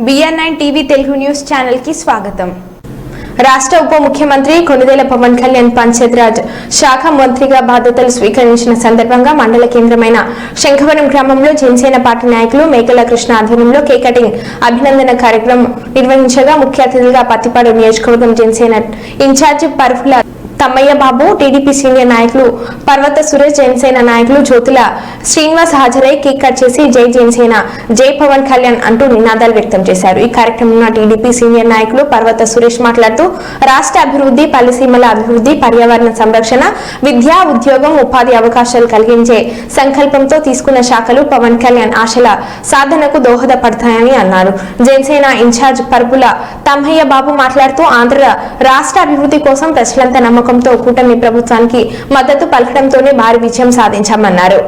BR TV Telugu news ఛానల్కి స్వాగతం. రాష్ట్ర ఉప ముఖ్యమంత్రి కొనుదేల పవన్ కళ్యాణ్ పంచాయతీరాజ్ శాఖ మంత్రిగా బాధ్యతలు స్వీకరించిన సందర్భంగా మండల కేంద్రమైన శంఖవరం గ్రామంలో జనసేన పార్టీ నాయకులు మేకల కృష్ణ ఆధ్వర్యంలో కేక్ కటింగ్ అభినందన కార్యక్రమం నిర్వహించగా ముఖ్య అతిథిగా పత్తిపాడు నియోజకవర్గం Janasena in charge Varupula Tammayya Babu TDP senior నాయకులు పర్వత సురేష్ జనసేన నాయకులు జ్యోతుల శ్రీనివాస్ హాజరై కేక్ కట్ చేసి జై జనసేన జై పవన్ కళ్యాణ్ అంటూ నినాదాలు వ్యక్తం చేశారు. ఈ కార్యక్రమంలో టీడీపీ సీనియర్ నాయకులు పర్వత సురేష్ మాట్లాడుతూ రాష్ట్ర అభివృద్ధి పల్లెసీమల అభివృద్ధి పర్యావరణ సంరక్షణ విద్యా ఉద్యోగం ఉపాధి అవకాశాలు కలిగించే సంకల్పంతో తీసుకున్న శాఖలు పవన్ కళ్యాణ్ ఆశల సాధనకు దోహదపడతాయని అన్నారు. జనసేన ఇన్ఛార్జ్ పరుపుల తమ్మయ్య బాబు మాట్లాడుతూ ఆంధ్ర రాష్ట్ర అభివృద్ధి కోసం ప్రజలంతా నమ్మకంతో కూటమి ప్రభుత్వానికి మద్దతు పలకడంతోనే భారీ విజయం సాధించామన్నారు.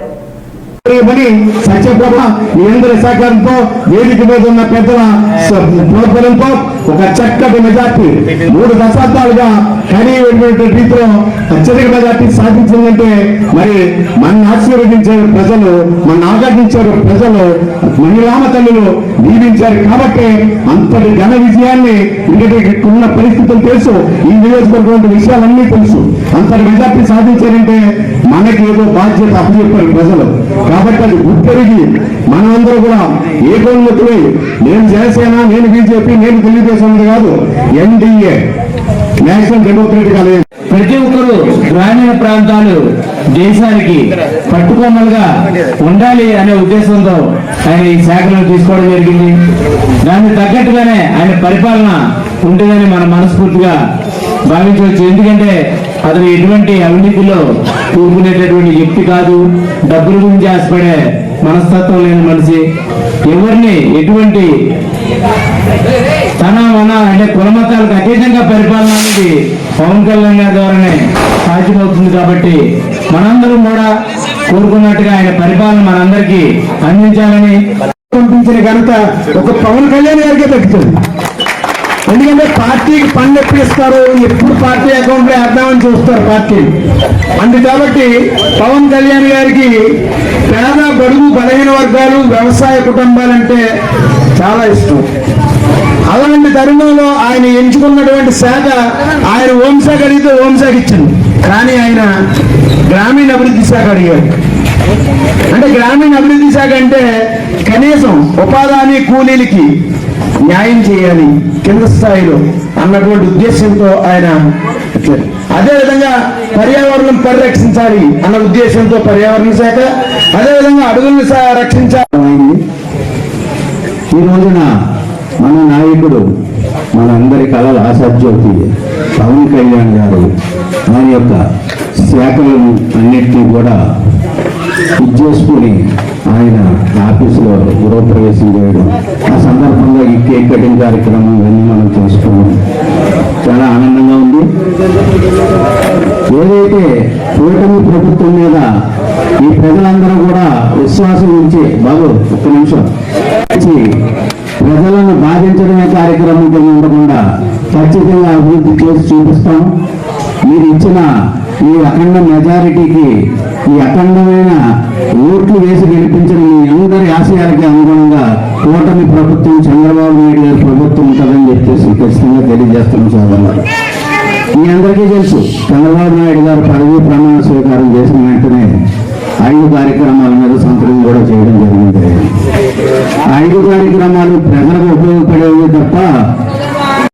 చేయమని సత్యప్రభ మీ సహకారంతో వేదిక మీద ఉన్న పెద్దల స- ప్రోత్సాహంతో ఒక చక్కటి మెజార్టీ. మూడు దశాబ్దాలుగా కనీయటువంటి రీతిలో అత్యధిక మెజార్టీ సాధించిందంటే మరి మన ఆశీర్వదించే ప్రజలు మన ఆకర్షించారు ప్రజలు మహిళామ తల్లులు దీవించారు కాబట్టి అంతటి ఘన విజయాన్ని ఇంకటి ఉన్న పరిస్థితులు తెలుసు. ఈ నియోజకవర్గం విషయాలన్నీ తెలుసు. అంతటి మెజార్టీ సాధించారంటే మనకి ఏదో బాధ్యత అప్పచెప్పారు ప్రజలు. కాబట్టి అది గుర్తెరిగి మనమందరూ కూడా ఏకోన్ముఖులై నేను జనసేన నేను బీజేపీ నేను తెలుగుదేశం కాదు ఎన్డీఏ నేషనల్ డెమోక్రటిక్ అలయన్స్ ప్రతి ఒక్కరు గ్రామీణ ప్రాంతాలు దేశానికి పట్టుకొమ్మలుగా ఉండాలి అనే ఉద్దేశంతో ఆయన ఈ శాఖలను తీసుకోవడం జరిగింది. దానికి తగ్గట్టుగానే ఆయన పరిపాలన ఉంటుందని మన మనస్ఫూర్తిగా భావించవచ్చు. ఎందుకంటే అతను ఎటువంటి అవినీతిలో కూరుకునేటటువంటి వ్యక్తి కాదు. డబ్బుల గురించి ఆశపడే మనస్తత్వం లేని మనిషి. ఎవరిని ఎటువంటి తన మన అంటే కులమతాలకు అతీతంగా పరిపాలన అనేది పవన్ కళ్యాణ్ గారి ద్వారానే సాధ్యమవుతుంది కాబట్టి మనందరం కూడా కోరుకున్నట్టుగా ఆయన పరిపాలన మనందరికీ అందించాలని పంపించిన ఘనత ఒక పవన్ కళ్యాణ్ గారికే తగ్గుతుంది ఎందుకంటే పార్టీకి పనులు ఎప్పుడు ఇస్తారు? ఎప్పుడు పార్టీ అకౌంట్లో వేద్దామని చూస్తారు పార్టీ. అందు కాబట్టి పవన్ కళ్యాణ్ గారికి పేద బడుగు బలహీన వర్గాలు వ్యవసాయ కుటుంబాలంటే చాలా ఇష్టం. అలాంటి తరుణంలో ఆయన ఎంచుకున్నటువంటి శాఖ ఆయన హోంశాఖ అడిగితే హోంశాఖ ఇచ్చింది. కానీ ఆయన గ్రామీణ అభివృద్ధి శాఖ అడిగారు అంటే గ్రామీణ అభివృద్ధి శాఖ అంటే కనీసం ఉపాధి కూలీలకి న్యాయం చేయాలి కింద స్థాయిలో అన్నటువంటి ఉద్దేశంతో ఆయన అదేవిధంగా పర్యావరణం పరిరక్షించాలి అన్న ఉద్దేశంతో పర్యావరణ శాఖ అదేవిధంగా అడవులను రక్షించాలి. ఈ రోజున మన నాయకుడు మన అందరి కళల ఆశాజ్యోతి పవన్ కళ్యాణ్ గారు ఆయన యొక్క శాఖలను అన్నిటినీ కూడా ఇచ్చేసుకుని ఆయన ఆఫీసులో గృహప్రవేశం చేయడం ఆ సందర్భంగా ఈ కేక్ కటింగ్ కార్యక్రమం ఇవన్నీ మనం చేసుకున్నాం చాలా ఆనందంగా ఉంది. ఏదైతే కూటమి ప్రభుత్వం మీద ఈ ప్రజలందరూ కూడా విశ్వాసం ఉంచి బాబు ఒక్క నిమిషం. ప్రజలను బాధించడమే కార్యక్రమం కింద ఉండకుండా ఖచ్చితంగా అభివృద్ధి చేసి చూపిస్తాం. మీరు ఇచ్చిన ఈ అఖండ మెజారిటీకి ఈ అఖండమైన ఓట్లు వేసి గెలిపించిన మీ అందరి ఆశయాలకి అనుగుణంగా కూటమి ప్రభుత్వం చంద్రబాబు నాయుడు గారి ప్రభుత్వం ఉంటుందని చెప్పేసి ఖచ్చితంగా తెలియజేస్తున్నాం సోదరులు మీ అందరికీ తెలుసు చంద్రబాబు నాయుడు గారు పదవి ప్రమాణ స్వీకారం చేసిన వెంటనే ఐదు కార్యక్రమాలు ప్రజలకు ఉపయోగపడేవి తప్ప